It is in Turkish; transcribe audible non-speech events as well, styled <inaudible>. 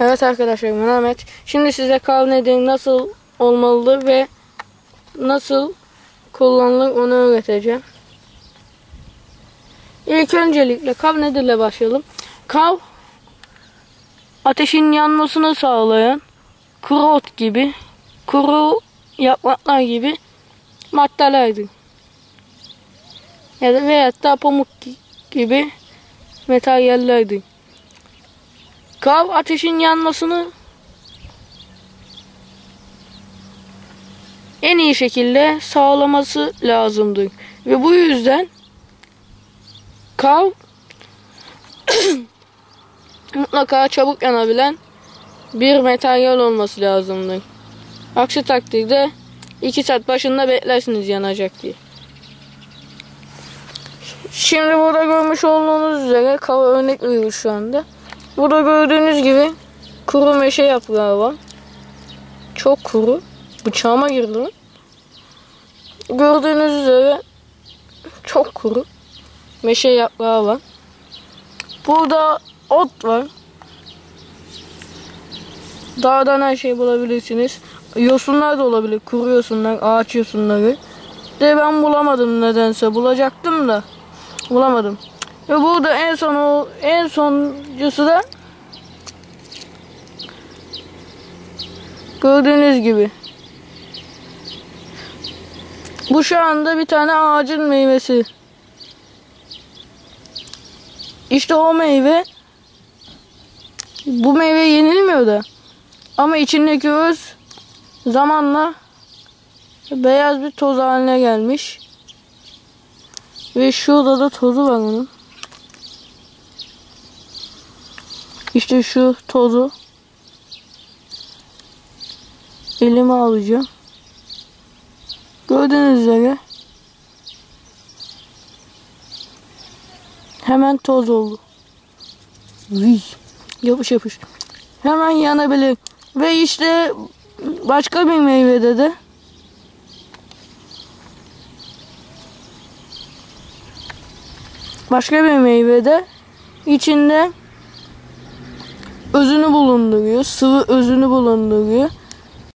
Evet arkadaşlar ben Ahmet. Şimdi size kav nedir, nasıl olmalıdır ve nasıl kullanılır onu öğreteceğim. İlk öncelikle kav nedirle başlayalım. Kav ateşin yanmasını sağlayan kuru ot gibi, kuru yapraklar gibi maddelerdir. Ya da veyahut da pamuk gibi materyallerdir. Kav ateşin yanmasını en iyi şekilde sağlaması lazımdır. Ve bu yüzden kav <coughs> mutlaka çabuk yanabilen bir materyal olması lazımdır. Aksi takdirde 2 saat başında beklersiniz yanacak diye. Şimdi burada görmüş olduğunuz üzere kava örnek veriyoruz şu anda. Burada gördüğünüz gibi kuru meşe yaprağı var. Çok kuru. Bıçağıma girdi. Gördüğünüz üzere çok kuru. Meşe yaprağı var. Burada ot var. Dağdan her şey bulabilirsiniz. Yosunlar da olabilir. Kuru yosunlar, ağaç yosunları. De ben bulamadım nedense. Bulacaktım da bulamadım. Ve burada en son o en sonuncusu da gördüğünüz gibi. Bu şu anda bir tane ağacın meyvesi. İşte o meyve bu meyve yenilmiyor da. Ama içindeki öz zamanla beyaz bir toz haline gelmiş. Ve şurada da tozu var onun. İşte şu tozu elime alacağım. Gördüğünüz üzere hemen toz oldu. Viy. Yapış yapış. Hemen yanabilir. Ve işte başka bir meyvede de başka bir meyvede içinde özünü bulunduruyor. Sıvı özünü bulunduruyor.